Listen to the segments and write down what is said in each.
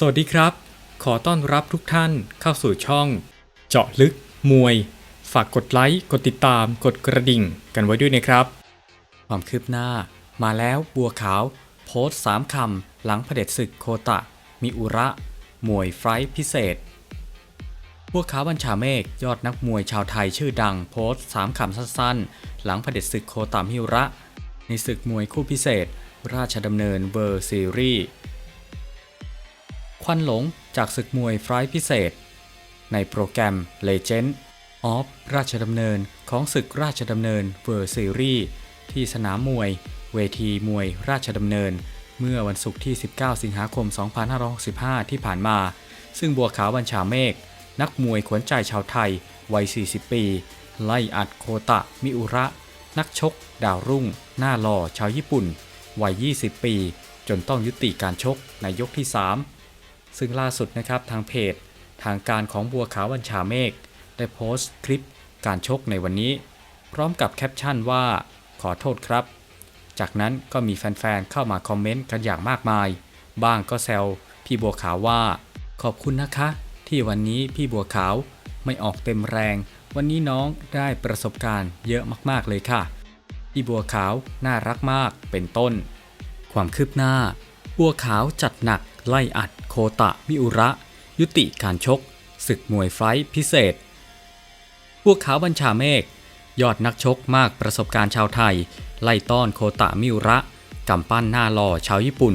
สวัสดีครับ ขอต้อนรับทุกท่านเข้าสู่ช่อง เจาะลึก มวย ฝากกดไลค์ กดติดตาม กดกระดิ่งกันไว้ด้วยนะครับ ความคืบหน้า มาแล้วบัวขาว โพสต์สามคำหลังเผด็จศึกโคตะ มิอุระ มวยไฟท์พิเศษ บัวขาวบัญชาเมฆยอดนักมวยชาวไทยชื่อดังโพสต์สามคำสั้นๆ หลังเผด็จศึกโคตะมิอุระ ในศึกมวยคู่พิเศษ ราชดำเนินเวอร์ซีรีส์ วันหลงจากศึกมวยไฟท์พิเศษ ในโปรแกรม Legend of ราชดำเนินของศึกราชดำเนินเวอร์ซีรีส์ที่สนามมวย เวทีมวยราชดำเนิน เมื่อวันศุกร์ที่ 19 สิงหาคม 2565 ที่ผ่านมา ซึ่งบัวขาวบัญชาเมฆนักมวยขวัญใจชาวไทย วัย 40 ปี ไล่อัดโคตะ มิอุระ นักชก ดาวรุ่ง หน้าหล่อชาวญี่ปุ่น วัย 20 ปี จนต้องยุติการชกในยกที่ 3 ซึ่งล่าสุดนะครับทางเพจ ทางการของบัวขาวบัญชาเมฆได้โพสต์คลิปการชกในวันนี้ พร้อมกับแคปชั่นว่า ขอโทษครับ จากนั้นก็มีแฟนๆเข้ามาคอมเมนต์กันอย่างมากมาย บ้างก็แซวพี่บัวขาวว่า ขอบคุณนะคะ ที่วันนี้พี่บัวขาวไม่ออกเต็มแรง วันนี้น้องได้ประสบการณ์เยอะมากๆเลยค่ะ พี่บัวขาวน่ารักมากเป็นต้น ความคืบหน้า บัวขาวจัดหนัก ไล่อัดโคตะมิอุระ ยุติการชก ศึกมวยไฟท์พิเศษบัวขาวบัญชาเมฆยอดนักชกมากประสบการณ์ชาวไทย ไล่ต้อนโคตะมิอุระกำปั้นหน้าหล่อชาวญี่ปุ่น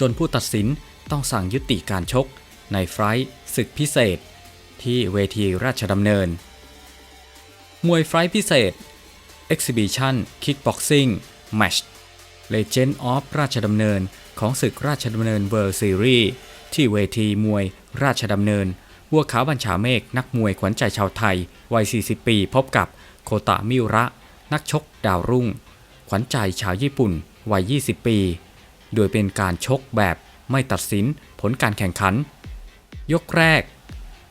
จนผู้ตัดสินต้องสั่งยุติการชก ในไฟท์ศึกพิเศษ ที่เวทีราชดำเนิน มวยไฟท์พิเศษ Exhibition Kickboxing Match Legend of ราชดำเนิน ของศึกราชดำเนิน World Series ที่เวทีมวยราชดำเนิน วัวขาวบัญชาเมฆนักมวยขวัญใจชาวไทย วัย 40 ปี พบกับโคตะมิระ นักชกดาวรุ่ง ขวัญใจชาวญี่ปุ่น วัย 20 ปี โดยเป็นการชกแบบไม่ตัดสินผลการแข่งขัน ยกแรก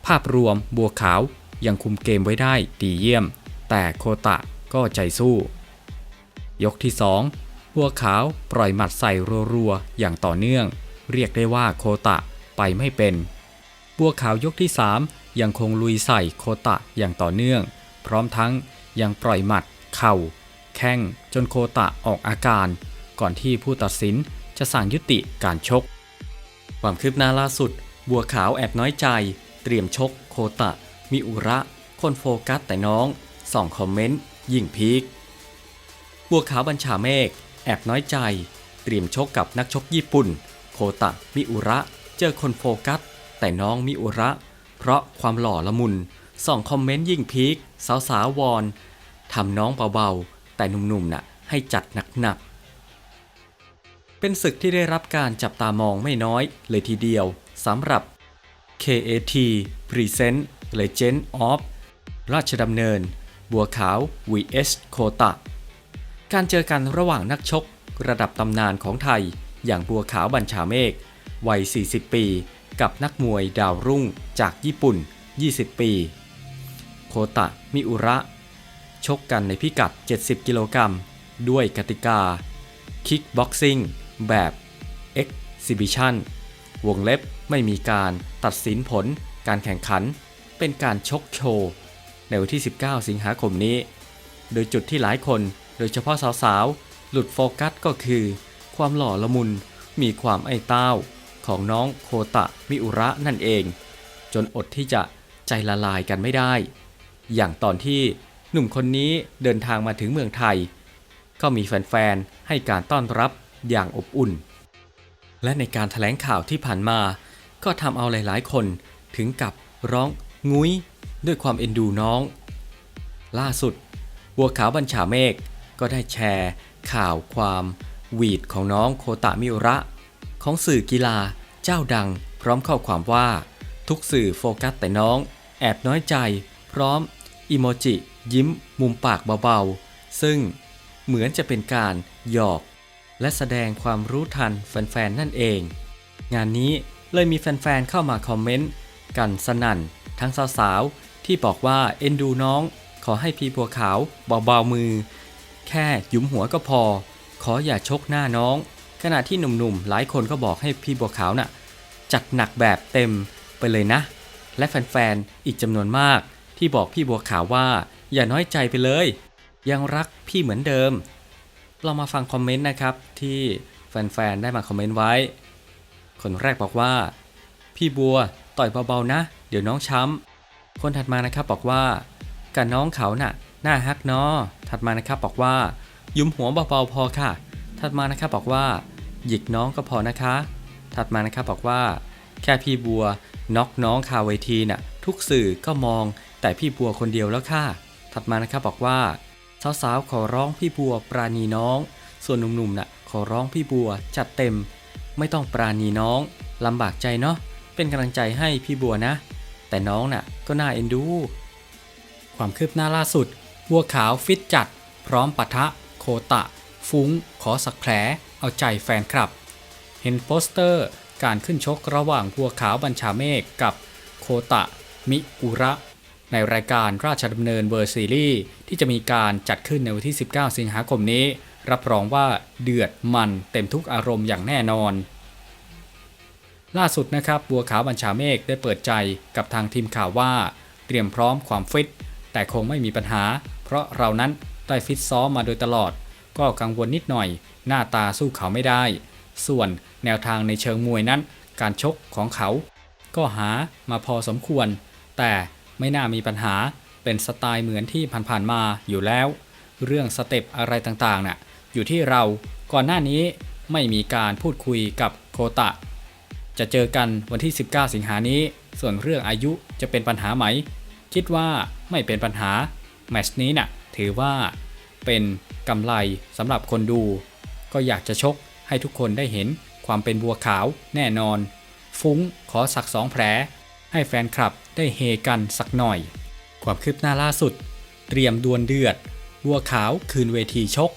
ภาพรวมบัวขาวยังคุมเกมไว้ได้ดีเยี่ยม แต่โคตะก็ใจสู้ ยกที่ 2 บัวขาวปล่อยหมัดใส่รัวๆ อย่างต่อเนื่อง เรียกได้ว่าโคตะไปไม่เป็น บัวขาวยกที่ 3 ยังคงลุยใส่โคตะอย่างต่อเนื่อง พร้อมทั้งยังปล่อยหมัด เข่า แข้งจนโคตะออกอาการ ก่อนที่ผู้ตัดสินจะสั่งยุติการชก ความคืบหน้าล่าสุด บัวขาวแอบน้อยใจ เตรียมชก โคตะ มิอุระ คนโฟกัสแต่น้องส่องคอมเมนต์ยิ่งพีคบัวขาวบัญชาเมฆ แอบน้อยใจ เตรียมชกกับนักชกญี่ปุ่น โคตะมิอุระ เจอคนโฟกัส แต่น้องมิอุระ เพราะความหล่อละมุนส่องคอมเมนต์ยิ่งพีคสาวสาววอนทำน้องเบาๆ แต่หนุ่มๆน่ะให้จัดหนักๆ เป็นศึกที่ได้รับการจับตามองไม่น้อยเลยทีเดียวสำหรับ KAT Present Legend of ราชดำเนิน บัวขาว vs โคตะ การเจอกันระหว่างนักชก ระดับตำนานของไทย อย่างบัวขาวบัญชาเมฆวัย 40 ปี กับนักมวยดาวรุ่งจากญี่ปุ่น 20 ปี โคตะมิอุระ ชกกันในพิกัด 70 กิโลกรัมด้วยกติกา คิกบ็อกซิ่งแบบ Exhibition วงเล็บไม่มีการตัดสินผลการแข่งขัน เป็นการชกโชว์ ในวันที่ 19 สิงหาคมนี้ โดยจุดที่หลายคน โดยเฉพาะสาวๆ หลุดโฟกัสก็คือ ความหล่อละมุนมีความไอ้เต้า ของน้องโคตะมิอุระนั่นเอง จนอดที่จะใจละลายกันไม่ได้ อย่างตอนที่หนุ่มคนนี้เดินทางมาถึงเมืองไทย ก็มีแฟนๆ ให้การต้อนรับอย่างอบอุ่น และในการถแถลงข่าวที่ผ่านมา ก็ทำเอาหลายๆ คนถึงกับร้องงุ้ยด้วยความเอ็นดูน้อง ล่าสุด บัวขาวบัญชาเมฆ ก็ได้แชร์ ข่าวความหวีดของน้องโคตะมิระ ของสื่อกีฬาเจ้าดัง พร้อมข้อความว่า ทุกสื่อโฟกัสแต่น้อง แอบน้อยใจ พร้อมอิโมจิ ยิ้ม มุมปากเบาๆ ซึ่งเหมือนจะเป็นการหยอก และแสดงความรู้ทันแฟนๆ นั่นเอง งานนี้เลยมีแฟนๆ เข้ามาคอมเมนต์ กันสนั่น ทั้งสาวๆ ที่บอกว่าเอ็นดูน้อง ขอให้พีบัวขาวเบาๆมือ แค่หยุมหัวก็พอ ขออย่าชกหน้าน้อง ขณะที่หนุ่มๆ หลายคนก็บอกให้พี่บัวขาวน่ะ จัดหนักแบบเต็มไปเลยนะ และแฟนๆ อีกจำนวนมาก ที่บอกพี่บัวขาวว่า อย่าน้อยใจไปเลย ยังรักพี่เหมือนเดิม เรามาฟังคอมเมนต์นะครับที่แฟนๆ ได้มาคอมเมนต์ไว้ คนแรกบอกว่า พี่บัวต่อยเบาๆนะ เดี๋ยวน้องช้ำคนถัดมานะครับบอกว่ากับน้องเขาน่ะ หน้าฮักเนาะถัดมานะครับบอกว่า ยุมหัวเบาๆพอค่ะ ถัดมานะครับบอกว่า หยิกน้องก็พอนะคะ ถัดมานะครับบอกว่า แค่พี่บัวน็อกน้องคาเวทีน่ะทุกสื่อก็มองแต่พี่บัวคนเดียวแล้วค่ะ ถัดมานะครับบอกว่าสาวๆขอร้องพี่บัวปราณีน้อง ส่วนหนุ่มๆน่ะขอร้องพี่บัวจัดเต็ม ไม่ต้องปราณีน้องลำบากใจเนาะเป็นกำลังใจให้พี่บัวนะ แต่น้องน่ะก็น่าเอ็นดู ความคืบหน้าล่าสุด บัวขาวฟิตจัด พร้อมปะทะ โคตะ ฟุ้ง ขอสักแผล เอาใจแฟนคลับ เห็นโปสเตอร์การขึ้นชกระหว่างบัวขาวบัญชาเมฆกับโคตะ มิอุระ ในรายการราชดำเนินเวอร์ซีรีส์ที่จะมีการจัดขึ้นในวันที่ 19 สิงหาคมนี้ รับรองว่าเดือดมันเต็มทุกอารมณ์อย่างแน่นอนล่าสุดนะครับบัวขาวบัญชาเมฆได้เปิดใจกับทางทีมข่าวว่า เตรียมพร้อมความฟิต แต่คงไม่มีปัญหา เพราะเรานั้นได้ฟิตซ้อมมาโดยตลอด ก็กังวลนิดหน่อย หน้าตาสู้เขาไม่ได้ ส่วนแนวทางในเชิงมวยนั้น การชกของเขา ก็หามาพอสมควร แต่ไม่น่ามีปัญหาเป็นสไตล์เหมือนที่ผ่านๆมาอยู่แล้ว เรื่องสเต็ปอะไรต่างๆน่ะอยู่ที่เราก่อนหน้านี้ไม่มีการพูดคุยกับโคตะ จะเจอกันวันที่ 19 สิงหานี้ ส่วนเรื่องอายุจะเป็นปัญหาไหม คิดว่า ไม่เป็นปัญหา แมตช์นี้น่ะถือว่าเป็นกำไรสำหรับคนดู ก็อยากจะชกให้ทุกคนได้เห็นความเป็นบัวขาวแน่นอน ฟุ้งขอสักสองแผล ให้แฟนคลับได้เฮกันสักหน่อย ความคืบหน้าล่าสุด เตรียมดวลเดือด บัวขาวคืนเวทีชก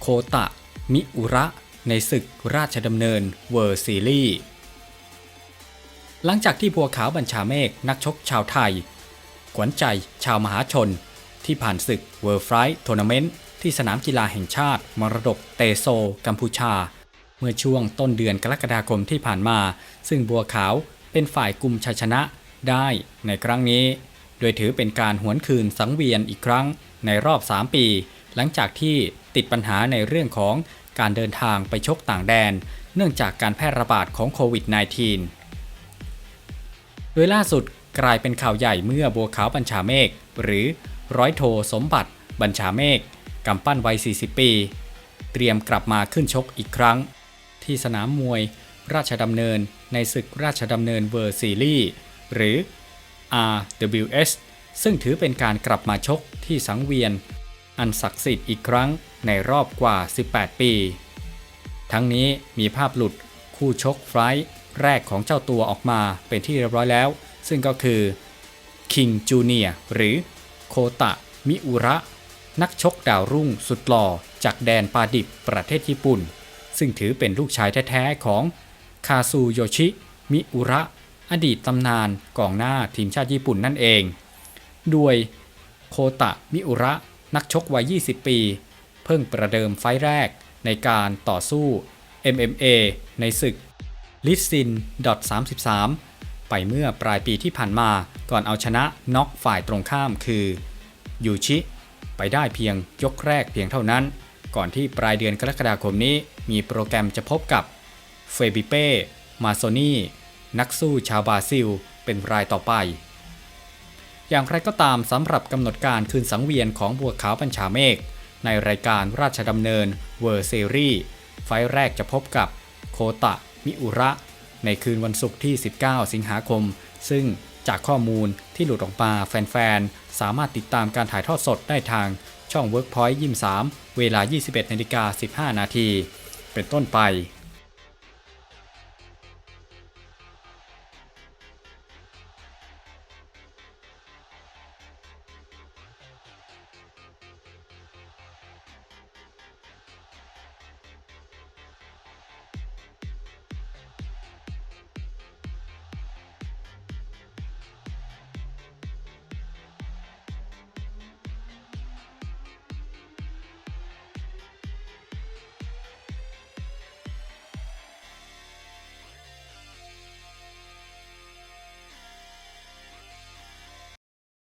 โคตะ มิอุระ ในศึกราชดำเนินเวอร์ซีรีส์หลังจากที่บัวขาวบัญชาเมฆนักชกชาวไทย ขวัญใจชาวมหาชน ที่ผ่านศึก World Fight Tournament ที่สนามกีฬาแห่งชาติ มรดกเตโซ กัมพูชา เมื่อช่วงต้นเดือนกรกฎาคมที่ผ่านมา ซึ่งบัวขาวเป็นฝ่ายกลุ่มชัยชนะได้ในครั้งนี้ โดยถือเป็นการหวนคืนสังเวียนอีกครั้งในรอบ 3 ปี หลังจากที่ติดปัญหาในเรื่องของการเดินทางไปชกต่างแดน เนื่องจากการแพร่ระบาดของโควิด -19 โดยล่าสุด กลายเป็นข่าวใหญ่เมื่อบัวขาวบัญชาเมฆหรือร้อยโทสมบัติ บัญชาเมฆกำปั้นวัย 40 ปี เตรียมกลับมาขึ้นชกอีกครั้ง ที่สนามมวยราชดำเนินในศึกราชดำเนินเวอร์ซีรีส์หรือ RWS ซึ่งถือเป็นการกลับมาชกที่สังเวียน อันศักดิ์สิทธิ์อีกครั้งในรอบกว่า 18 ปี ทั้งนี้มีภาพหลุดคู่ชกไฟท์แรกของเจ้าตัวออกมาเป็นที่เรียบร้อยแล้ว ซึ่งก็คือคิงจูเนียหรือโคตะมิอุระ นักชกดาวรุ่งสุดหล่อจากแดนปาดิบประเทศญี่ปุ่น ซึ่งถือเป็นลูกชายแท้ๆของคาซูโยชิ มิอุระ อดีตตำนานกองหน้าทีมชาติญี่ปุ่นนั่นเอง ด้วยโคตะมิอุระ นักชกวัย 20 ปี เพิ่งประเดิมไฟแรกในการต่อสู้ MMA ในศึกลิซิน .33 ไปเมื่อปลายปีที่ผ่านมาก่อนเอาชนะน็อกฝ่ายตรงข้ามคือยูชิไปได้เพียงยกแรกเพียงเท่านั้น ก่อนที่ปลายเดือนกรกฎาคมนี้มีโปรแกรมจะพบกับเฟบิเป้ มาโซนีนักสู้ชาวบราซิล เป็นรายต่อไป อย่างไรก็ตามสำหรับกำหนดการคืนสังเวียนของบัวขาวบัญชาเมฆในรายการราชดำเนินเวอร์ซีรีส์ไฟล์แรกจะพบกับโคตะ มิอุระ ในคืนวันศุกร์ที่ 19 สิงหาคม ซึ่งจากข้อมูลที่หลุดออกมาแฟนๆ สามารถติดตามการถ่ายทอดสดได้ทางช่อง Workpoint 23 เวลา 21นาฬิกา15 นาที เป็นต้นไป